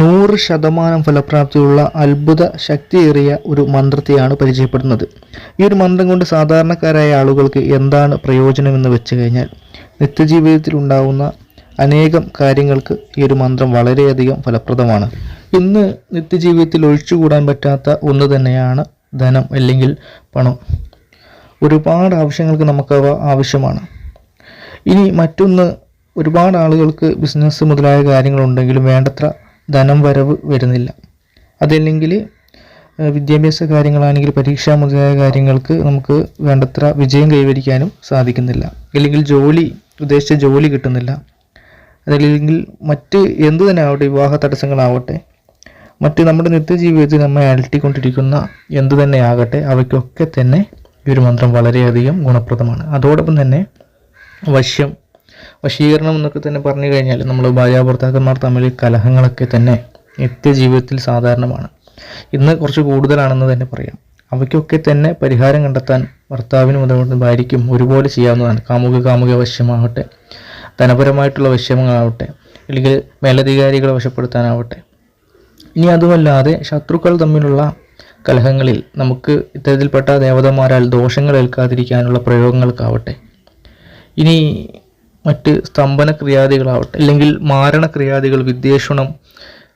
നൂറ് ശതമാനം ഫലപ്രാപ്തിയുള്ള അത്ഭുത ശക്തിയേറിയ ഒരു മന്ത്രത്തെയാണ് പരിചയപ്പെടുന്നത്. ഈ ഒരു മന്ത്രം കൊണ്ട് സാധാരണക്കാരായ ആളുകൾക്ക് എന്താണ് പ്രയോജനമെന്ന് വെച്ച് കഴിഞ്ഞാൽ നിത്യജീവിതത്തിൽ ഉണ്ടാകുന്ന അനേകം കാര്യങ്ങൾക്ക് ഈ ഒരു മന്ത്രം വളരെയധികം ഫലപ്രദമാണ്. ഇന്ന് നിത്യജീവിതത്തിൽ ഒഴിച്ചുകൂടാൻ പറ്റാത്ത ഒന്ന് തന്നെയാണ് ധനം അല്ലെങ്കിൽ പണം. ഒരുപാട് ആവശ്യങ്ങൾക്ക് നമുക്കവ ആവശ്യമാണ്. ഇനി മറ്റൊന്ന് ഒരുപാട് ആളുകൾക്ക് ബിസിനസ് മുതലായ കാര്യങ്ങളുണ്ടെങ്കിലും വേണ്ടത്ര ധനം വരവ് വരുന്നില്ല. അതല്ലെങ്കിൽ വിദ്യാഭ്യാസ കാര്യങ്ങളാണെങ്കിൽ പരീക്ഷ മുതലായ കാര്യങ്ങൾക്ക് നമുക്ക് വേണ്ടത്ര വിജയം കൈവരിക്കാനും സാധിക്കുന്നില്ല. അല്ലെങ്കിൽ ജോലി ഉദ്ദേശിച്ച ജോലി കിട്ടുന്നില്ല. അതല്ലെങ്കിൽ മറ്റ് എന്തു തന്നെ ആവട്ടെ വിവാഹ തടസ്സങ്ങളാവട്ടെ മറ്റ് നമ്മുടെ നിത്യജീവിതത്തിൽ നമ്മെ അലട്ടിക്കൊണ്ടിരിക്കുന്ന എന്തു തന്നെ ആകട്ടെ അവയ്ക്കൊക്കെ തന്നെ ഈ ഒരു മന്ത്രം വളരെയധികം ഗുണപ്രദമാണ്. അതോടൊപ്പം തന്നെ വശ്യം വശീകരണം എന്നൊക്കെ തന്നെ പറഞ്ഞു കഴിഞ്ഞാൽ നമ്മൾ ഭാര്യാഭർത്താക്കന്മാർ തമ്മിൽ കലഹങ്ങളൊക്കെ തന്നെ നിത്യജീവിതത്തിൽ സാധാരണമാണ്. ഇന്ന് കുറച്ച് കൂടുതലാണെന്ന് തന്നെ പറയാം. അവയ്ക്കൊക്കെ തന്നെ പരിഹാരം കണ്ടെത്താൻ ഭർത്താവിനും അതുകൊണ്ട് ഭാര്യയ്ക്കും ഒരുപോലെ ചെയ്യാവുന്നതാണ്. കാമുക കാമുക വശ്യമാവട്ടെ ധനപരമായിട്ടുള്ള വശങ്ങളാവട്ടെ അല്ലെങ്കിൽ മേലധികാരികളെ വശപ്പെടുത്താനാവട്ടെ. ഇനി അതുമല്ലാതെ ശത്രുക്കൾ തമ്മിലുള്ള കലഹങ്ങളിൽ നമുക്ക് ഇത്തരത്തിൽപ്പെട്ട ദേവതമാരാൽ ദോഷങ്ങൾ ഏൽക്കാതിരിക്കാനുള്ള പ്രയോഗങ്ങൾക്കാവട്ടെ. ഇനി മറ്റ് സ്തംഭന ക്രിയാദികളാവട്ടെ അല്ലെങ്കിൽ മാരണ ക്രിയാദികൾ വിദ്വേഷണം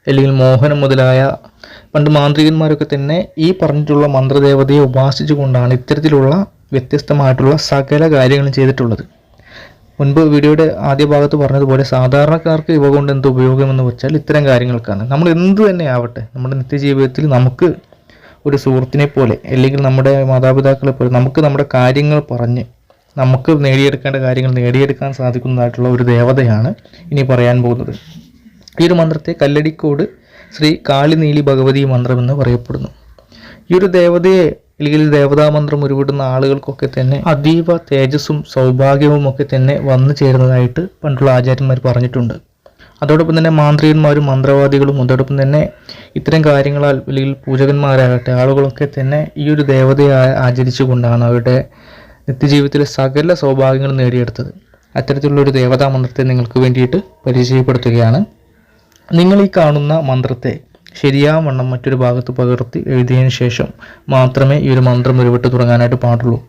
അല്ലെങ്കിൽ മോഹനം മുതലായ പണ്ട് മാന്ത്രികന്മാരൊക്കെ തന്നെ ഈ പറഞ്ഞിട്ടുള്ള മന്ത്രദേവതയെ ഉപാസിച്ചുകൊണ്ടാണ് ഇത്തരത്തിലുള്ള വ്യത്യസ്തമായിട്ടുള്ള സകല കാര്യങ്ങളും ചെയ്തിട്ടുള്ളത്. മുൻപ് വീഡിയോയുടെ ആദ്യ ഭാഗത്ത് പറഞ്ഞതുപോലെ സാധാരണക്കാർക്ക് ഇവ കൊണ്ട് എന്ത് ഉപയോഗമെന്ന് വെച്ചാൽ ഇത്തരം കാര്യങ്ങൾക്കാണ്. നമ്മൾ എന്ത് തന്നെ ആവട്ടെ നമ്മുടെ നിത്യജീവിതത്തിൽ നമുക്ക് ഒരു സുഹൃത്തിനെ പോലെ അല്ലെങ്കിൽ നമ്മുടെ മാതാപിതാക്കളെ പോലെ നമുക്ക് നമ്മുടെ കാര്യങ്ങൾ പറഞ്ഞ് നമുക്ക് നേടിയെടുക്കേണ്ട കാര്യങ്ങൾ നേടിയെടുക്കാൻ സാധിക്കുന്നതായിട്ടുള്ള ഒരു ദേവതയാണ് ഇനി പറയാൻ പോകുന്നത്. ഈ ഒരു മന്ത്രത്തെ കല്ലടിക്കോട് ശ്രീ കാളിനീലി ഭഗവതി മന്ത്രമെന്ന് പറയപ്പെടുന്നു. ഈ ഒരു ദേവതയെ അല്ലെങ്കിൽ ദേവതാ മന്ത്രം ഉരുവിടുന്ന ആളുകൾക്കൊക്കെ തന്നെ അതീവ തേജസ്സും സൗഭാഗ്യവും ഒക്കെ തന്നെ വന്നു ചേരുന്നതായിട്ട് പണ്ടുള്ള ആചാര്യന്മാർ പറഞ്ഞിട്ടുണ്ട്. അതോടൊപ്പം തന്നെ മാന്ത്രികന്മാരും മന്ത്രവാദികളും അതോടൊപ്പം തന്നെ ഇത്തരം കാര്യങ്ങളാൽ അല്ലെങ്കിൽ പൂജകന്മാരാകട്ടെ ആളുകളൊക്കെ തന്നെ ഈ ഒരു ദേവതയെ ആചരിച്ചുകൊണ്ടാണ് അവരുടെ നിത്യജീവിതത്തിലെ സകല സൗഭാഗ്യങ്ങളും നേടിയെടുത്തത്. അത്തരത്തിലുള്ള ഒരു ദേവതാ മന്ത്രത്തെ നിങ്ങൾക്ക് വേണ്ടിയിട്ട് പരിചയപ്പെടുത്തുകയാണ്. നിങ്ങൾ ഈ കാണുന്ന മന്ത്രത്തെ ശരിയാവണ്ണം മറ്റൊരു ഭാഗത്ത് പകർത്തി എഴുതിയതിനു ശേഷം മാത്രമേ ഈ ഒരു മന്ത്രം ഉരുവിട്ട് തുടങ്ങാനായിട്ട് പാടുള്ളൂ.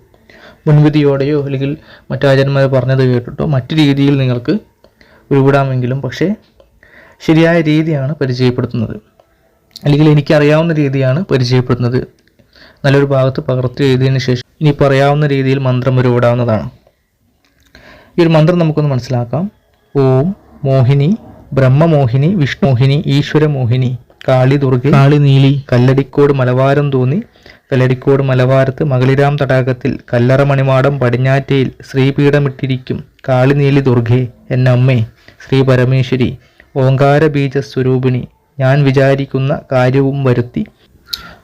മുൻവിധിയോടെയോ അല്ലെങ്കിൽ മറ്റാചാര്യന്മാർ പറഞ്ഞത് കേട്ടിട്ടോ മറ്റു രീതിയിൽ നിങ്ങൾക്ക് ഉരുവിടാമെങ്കിലും പക്ഷേ ശരിയായ രീതിയാണ് പരിചയപ്പെടുത്തുന്നത്. അല്ലെങ്കിൽ എനിക്കറിയാവുന്ന രീതിയാണ് പരിചയപ്പെടുത്തുന്നത്. നല്ലൊരു ഭാഗത്ത് പകർത്തി എഴുതിയതിനു ശേഷം ഇനി പറയാവുന്ന രീതിയിൽ മന്ത്രം ഉരുവിടാവുന്നതാണ്. ഈ ഒരു മന്ത്രം നമുക്കൊന്ന് മനസ്സിലാക്കാം. ഓം മോഹിനി ബ്രഹ്മമോഹിനി വിഷ്ണുമോഹിനി ഈശ്വരമോഹിനി കാളി ദുർഗ കാളി നീലി കല്ലടിക്കോട് മലവാരം തോന്നി കല്ലടിക്കോട് മലവാരത്ത് മകളിരാം തടാകത്തിൽ കല്ലറ മണിമാടം പടിഞ്ഞാറ്റയിൽ ശ്രീപീഠമിട്ടിരിക്കും കാളി നീലി ദുർഗെ എന്ന അമ്മേ ശ്രീ പരമേശ്വരി ഓങ്കാര ബീജ സ്വരൂപിണി ഞാൻ വിചാരിക്കുന്ന കാര്യവും വരുത്തി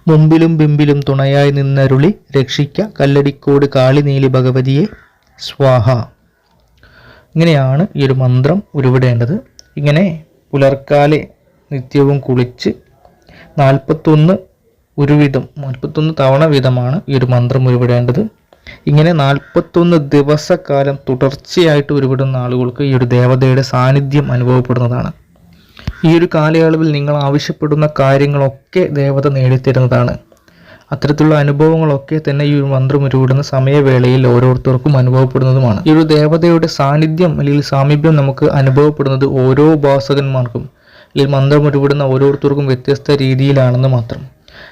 മുമ്പിലും ബിമ്പിലും തുണയായി നിന്നരുളി രക്ഷിക്ക കല്ലടിക്കോട് കാളിനീലി ഭഗവതിയെ. സ്വാഹ. ഇങ്ങനെയാണ് ഈ ഒരു മന്ത്രം ഉരുവിടേണ്ടത്. ഇങ്ങനെ പുലർക്കാലെ നിത്യവും കുളിച്ച് നാൽപ്പത്തൊന്ന് ഉരുവിധം നാൽപ്പത്തൊന്ന് തവണ വീതമാണ് ഈ ഒരു മന്ത്രം ഉരുവിടേണ്ടത്. ഇങ്ങനെ നാൽപ്പത്തൊന്ന് ദിവസക്കാലം തുടർച്ചയായിട്ട് ഉരുവിടുന്ന ആളുകൾക്ക് ഈ ഒരു ദേവതയുടെ സാന്നിധ്യം അനുഭവപ്പെടുന്നതാണ്. ഈ ഒരു കാലയളവിൽ നിങ്ങൾ ആവശ്യപ്പെടുന്ന കാര്യങ്ങളൊക്കെ ദേവത നേടിത്തരുന്നതാണ്. അത്തരത്തിലുള്ള അനുഭവങ്ങളൊക്കെ തന്നെ ഈ മന്ത്രം ഉരുവിടുന്ന സമയവേളയിൽ ഓരോരുത്തർക്കും അനുഭവപ്പെടുന്നതുമാണ്. ഈ ഒരു ദേവതയുടെ സാന്നിധ്യം അല്ലെങ്കിൽ സാമീപ്യം നമുക്ക് അനുഭവപ്പെടുന്നത് ഓരോ ഉപാസകന്മാർക്കും അല്ലെങ്കിൽ മന്ത്രം ഉരുവിടുന്ന ഓരോരുത്തർക്കും വ്യത്യസ്ത രീതിയിലാണെന്ന് മാത്രം.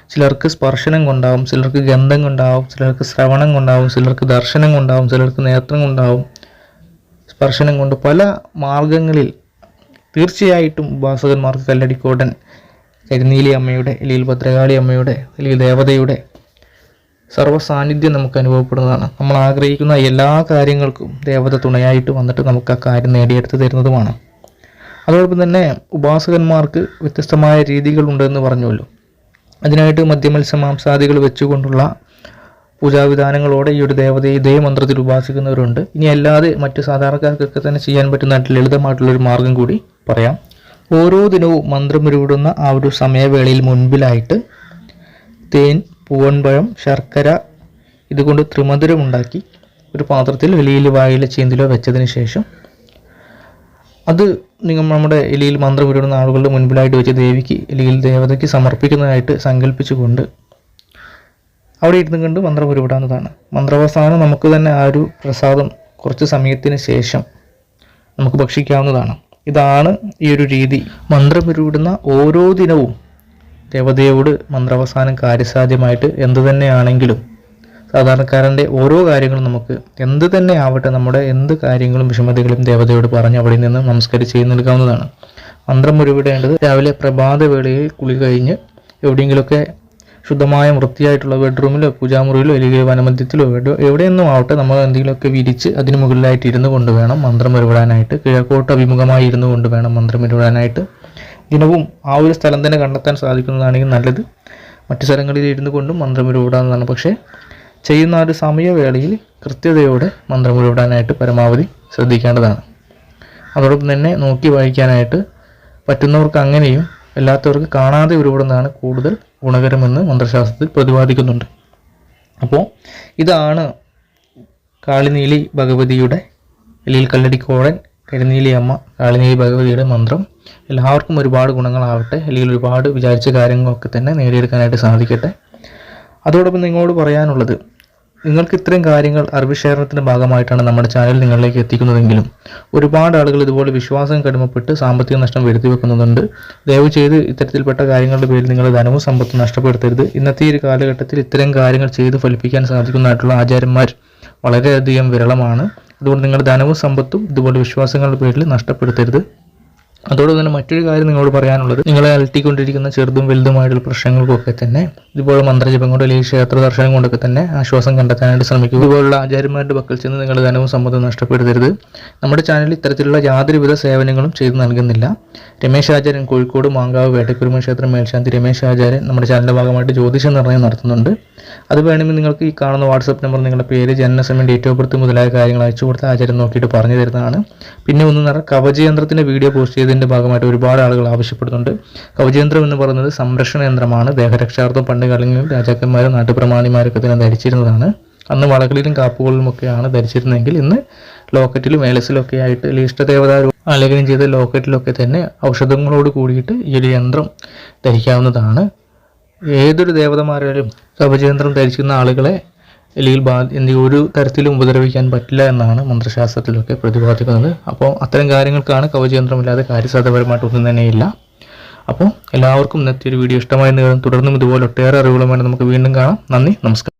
ചിലർക്ക് സ്പർശനം കൊണ്ടാവും ചിലർക്ക് ഗന്ധം കൊണ്ടാവും ചിലർക്ക് ശ്രവണം കൊണ്ടാവും ചിലർക്ക് ദർശനം കൊണ്ടാവും ചിലർക്ക് നേത്രം കൊണ്ടാവും. സ്പർശനം കൊണ്ട് പല മാർഗങ്ങളിൽ തീർച്ചയായിട്ടും ഉപാസകന്മാർക്ക് കല്ലടിക്കോടൻ കരിനീലി അമ്മയുടെ അല്ലെങ്കിൽ ഭദ്രകാളി അമ്മയുടെ അല്ലെങ്കിൽ ദേവതയുടെ സർവ സാന്നിധ്യം നമുക്ക് അനുഭവപ്പെടുന്നതാണ്. നമ്മൾ ആഗ്രഹിക്കുന്ന എല്ലാ കാര്യങ്ങൾക്കും ദേവത തുണയായിട്ട് വന്നിട്ട് നമുക്ക് ആ കാര്യം നേടിയെടുത്ത് തരുന്നതുമാണ്. അതോടൊപ്പം തന്നെ ഉപാസകന്മാർക്ക് വ്യത്യസ്തമായ രീതികളുണ്ടെന്ന് പറഞ്ഞുവല്ലോ. അതിനായിട്ട് മദ്യമത്സ്യമാംസാദികൾ വെച്ചുകൊണ്ടുള്ള പൂജാവിധാനങ്ങളോടെ ഈ ഒരു ദേവതയെ ഇതേ മന്ത്രത്തിൽ ഉപാസിക്കുന്നവരുണ്ട്. ഇനി അല്ലാതെ മറ്റു സാധാരണക്കാർക്കൊക്കെ തന്നെ ചെയ്യാൻ പറ്റുന്ന ലളിതമായിട്ടുള്ളൊരു മാർഗം കൂടി പറയാം. ഓരോ ദിനവും മന്ത്രം ഉരുവിടുന്ന ആ ഒരു സമയവേളയിൽ മുൻപിലായിട്ട് തേൻ പൂവൻപഴം ശർക്കര ഇതുകൊണ്ട് ത്രിമധുരമുണ്ടാക്കി ഒരു പാത്രത്തിൽ എലിയിൽ വായില ചീന്തിലോ വെച്ചതിന് ശേഷം അത് നിങ്ങൾ നമ്മുടെ എലിയിൽ മന്ത്രം ഉരുവിടുന്ന ആളുകളുടെ മുൻപിലായിട്ട് വെച്ച് ദേവിക്ക് എലിയിൽ ദേവതയ്ക്ക് സമർപ്പിക്കുന്നതായിട്ട് സങ്കല്പിച്ചുകൊണ്ട് അവിടെ ഇരുന്ന് കണ്ട് മന്ത്രം ഉരുവിടാവുന്നതാണ്. മന്ത്രാവസാനം നമുക്ക് തന്നെ ആ ഒരു പ്രസാദം കുറച്ച് സമയത്തിന് ശേഷം നമുക്ക് ഭക്ഷിക്കാവുന്നതാണ്. ഇതാണ് ഈ ഒരു രീതി. മന്ത്രം ഉരുവിടുന്ന ഓരോ ദിനവും ദേവതയോട് മന്ത്രാവസാനം കാര്യസാധ്യമായിട്ട് എന്ത് തന്നെയാണെങ്കിലും സാധാരണക്കാരന്റെ ഓരോ കാര്യങ്ങളും നമുക്ക് എന്ത് തന്നെ ആവട്ടെ നമ്മുടെ എന്ത് കാര്യങ്ങളും വിഷമതകളും ദേവതയോട് പറഞ്ഞ് അവിടെ നിന്ന് നമസ്കരിച്ച് നൽകാവുന്നതാണ്. മന്ത്രം ഉരുവിടേണ്ടത് രാവിലെ പ്രഭാത വേളയിൽ കുളി കഴിഞ്ഞ് എവിടെയെങ്കിലുമൊക്കെ ശുദ്ധമായ വൃത്തിയായിട്ടുള്ള ബെഡ്റൂമിലോ പൂജാമുറിയിലോ അല്ലെങ്കിൽ വനമധ്യത്തിലോ എവിടെ എവിടെയൊന്നും ആവട്ടെ നമ്മൾ എന്തെങ്കിലുമൊക്കെ വിരിച്ച് അതിന് മുകളിലായിട്ട് ഇരുന്ന് കൊണ്ട് വേണം മന്ത്രം ഉരുവിടാനായിട്ട് കിഴക്കോട്ട് അഭിമുഖമായി ഇരുന്ന് കൊണ്ട് വേണം മന്ത്രം ഉരുവിടാനായിട്ട് ദിനവും ആ ഒരു സ്ഥലം തന്നെ കണ്ടെത്താൻ സാധിക്കുന്നതാണെങ്കിൽ നല്ലത്. മറ്റു സ്ഥലങ്ങളിൽ ഇരുന്ന് കൊണ്ടും മന്ത്രം ഉരുവിടാവുന്നതാണ് പക്ഷേ ചെയ്യുന്ന ഒരു സമയവേളയിൽ കൃത്യതയോടെ മന്ത്രം ഉരുവിടാനായിട്ട് പരമാവധി ശ്രദ്ധിക്കേണ്ടതാണ്. അതോടൊപ്പം തന്നെ നോക്കി വായിക്കാനായിട്ട് പറ്റുന്നവർക്ക് അങ്ങനെയും അല്ലാത്തവർക്ക് കാണാതെ ഉരുവിടുന്നതാണ് കൂടുതൽ ഗുണകരമെന്ന് മന്ത്രശാസ്ത്രത്തിൽ പ്രതിപാദിക്കുന്നുണ്ട്. അപ്പോൾ ഇതാണ് കാളിനീലി ഭഗവതിയുടെ അല്ലെങ്കിൽ കല്ലടിക്കോടൻ കരിനീലി അമ്മ കാളിനീലി ഭഗവതിയുടെ മന്ത്രം. എല്ലാവർക്കും ഒരുപാട് ഗുണങ്ങളാവട്ടെ. അല്ലെങ്കിൽ ഒരുപാട് വിചാരിച്ച കാര്യങ്ങളൊക്കെ തന്നെ നേടിയെടുക്കാനായിട്ട് സാധിക്കട്ടെ. അതോടൊപ്പം നിങ്ങളോട് പറയാനുള്ളത് നിങ്ങൾക്ക് ഇത്രയും കാര്യങ്ങൾ അറിവുശേഖരണത്തിന്റെ ഭാഗമായിട്ടാണ് നമ്മുടെ ചാനൽ നിങ്ങളിലേക്ക് എത്തിക്കുന്നതെങ്കിലും ഒരുപാട് ആളുകൾ ഇതുപോലെ വിശ്വാസം കടുമപ്പെട്ട് സാമ്പത്തിക നഷ്ടം വരുത്തി വെക്കുന്നുണ്ട് ദയവ് ചെയ്ത് ഇത്തരത്തിൽപ്പെട്ട കാര്യങ്ങളുടെ പേരിൽ നിങ്ങൾ ധനവും സമ്പത്തും നഷ്ടപ്പെടുത്തരുത്. ഇന്നത്തെ ഈ ഒരു കാലഘട്ടത്തിൽ ഇത്തരം കാര്യങ്ങൾ ചെയ്ത് ഫലിപ്പിക്കാൻ സാധിക്കുന്നതായിട്ടുള്ള ആചാര്യന്മാർ വളരെയധികം വിരളമാണ്. അതുകൊണ്ട് നിങ്ങളുടെ ധനവും സമ്പത്തും ഇതുപോലെ വിശ്വാസങ്ങളുടെ പേരിൽ നഷ്ടപ്പെടുത്തരുത്. അതോടൊപ്പം തന്നെ മറ്റൊരു കാര്യം നിങ്ങളോട് പറയാനുള്ളത്. നിങ്ങളെ അലട്ടിക്കൊണ്ടിരിക്കുന്ന ചെറുതും വലുതുമായിട്ടുള്ള പ്രശ്നങ്ങൾക്കൊക്കെ തന്നെ ഇതുപോലെ മന്ത്രജപം കൊണ്ട് അല്ലെങ്കിൽ ക്ഷേത്ര ദർശനം കൊണ്ടൊക്കെ തന്നെ ആശ്വാസം കണ്ടെത്താനായിട്ട് ശ്രമിക്കുക. ഇതുപോലുള്ള ആചാര്യന്മാരുടെ പക്കൽ ചെന്ന് നിങ്ങളുടെ ധനവും സമ്മതവും നഷ്ടപ്പെടുത്തരുത്. നമ്മുടെ ചാനലിൽ ഇത്തരത്തിലുള്ള യാതൊരുവിധ സേവനങ്ങളും ചെയ്തു നൽകുന്നില്ല. രമേശ് ആചാര്യൻ കോഴിക്കോട് മാങ്കാവ് വേട്ടക്കുരുമ ക്ഷേത്രം മേൽശാന്തി രമേശ് ആചാര്യൻ നമ്മുടെ ചാനലിന്റെ ഭാഗമായിട്ട് ജ്യോതിഷ നിർണയം നടത്തുന്നുണ്ട്. അത് വേണമെങ്കിൽ നിങ്ങൾക്ക് ഈ കാണുന്ന വാട്സപ്പ് നമ്പർ നിങ്ങളുടെ പേര് ജനനസമയം ഡേറ്റ് ഓഫ് ബർത്ത് മുതലായ കാര്യങ്ങൾ അയച്ചു കൊടുത്ത് ആചാര്യം നോക്കിയിട്ട് പറഞ്ഞു തരുന്നതാണ്. പിന്നെ ഒന്ന് നിറ കവചയന്ത്രത്തിന്റെ വീഡിയോ പോസ്റ്റ് ചെയ്തതിന്റെ ഭാഗമായിട്ട് ഒരുപാട് ആളുകൾ ആവശ്യപ്പെടുന്നുണ്ട്. കവചയന്ത്രം എന്ന് പറയുന്നത് സംരക്ഷണ യന്ത്രമാണ്. ദേഹരക്ഷാർത്ഥം പണ്ട് കാലങ്ങളിൽ രാജാക്കന്മാരും നാട്ടുപ്രമാണിമാരൊക്കെ തന്നെ ധരിച്ചിരുന്നതാണ്. അന്ന് വളകളിലും കാപ്പുകളിലുമൊക്കെയാണ് ധരിച്ചിരുന്നതെങ്കിൽ ഇന്ന് ലോക്കറ്റിലും ഏലസിലൊക്കെ ആയിട്ട് ഇഷ്ടദേവത ആലേഖനം ചെയ്ത ലോക്കറ്റിലൊക്കെ തന്നെ ഔഷധങ്ങളോട് കൂടിയിട്ട് ഈ ഒരു യന്ത്രം ധരിക്കാവുന്നതാണ്. ഏതൊരു ദേവതമാരായാലും കവചയന്ത്രം ധരിക്കുന്ന ആളുകളെ അല്ലെങ്കിൽ ബാ എന്ത് ഒരു തരത്തിലും ഉപദ്രവിക്കാൻ പറ്റില്ല എന്നാണ് മന്ത്രശാസ്ത്രത്തിലൊക്കെ പ്രതിപാദിക്കുന്നത്. അപ്പോൾ അത്തരം കാര്യങ്ങൾക്കാണ് കവചയന്ത്രമില്ലാതെ കാര്യസാധ്യപരമായിട്ട് ഒന്നും തന്നെയില്ല അപ്പോൾ എല്ലാവർക്കും ഇന്നത്തെ ഒരു വീഡിയോ ഇഷ്ടമായി എന്ന് കരുതുന്നു. തുടർന്നും ഇതുപോലെ ഒട്ടേറെ അറിവുകളുമായി നമുക്ക് വീണ്ടും കാണാം. നന്ദി നമസ്കാരം.